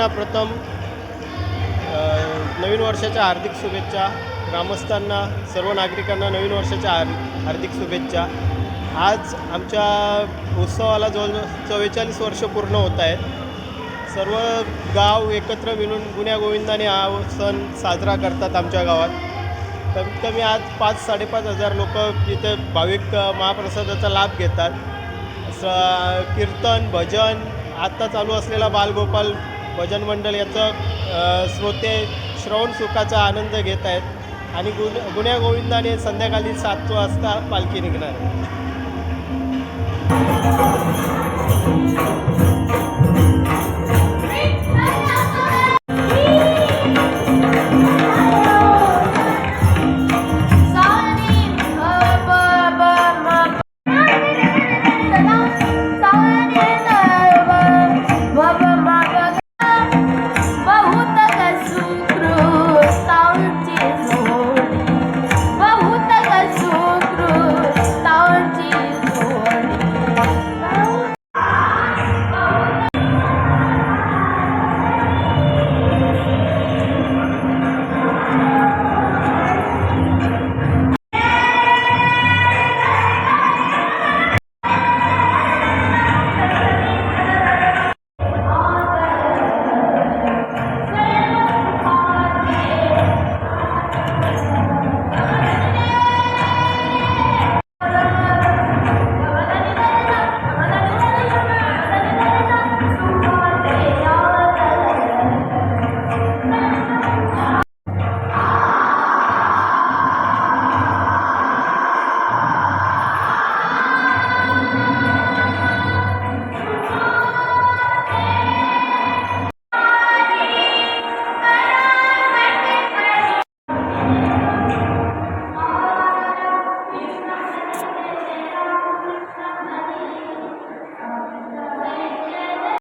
सर्वांना प्रथम नवीन वर्षाच्या हार्दिक शुभेच्छा ग्रामस्थांना सर्व नागरिकांना नवीन वर्षाच्या हार हार्दिक शुभेच्छा. आज आमच्या उत्सवाला जवळ चव्वेचाळीस वर्ष पूर्ण होत आहेत. सर्व गाव एकत्र मिळून गुण्यागोविंदाने हा सण साजरा करतात आमच्या गावात. कमीत कमी आज पाच साडेपाच हजार लोक इथे भाविक महाप्रसादाचा लाभ घेतात. स कीर्तन भजन आत्ता चालू असलेला बालगोपाल भजन मंडळ याचं श्रोते श्रवण सुखाचा आनंद घेत आहेत. आणि गुण गुण्या गोविंदाने संध्याकाळी सात वाजता पालखी निघणार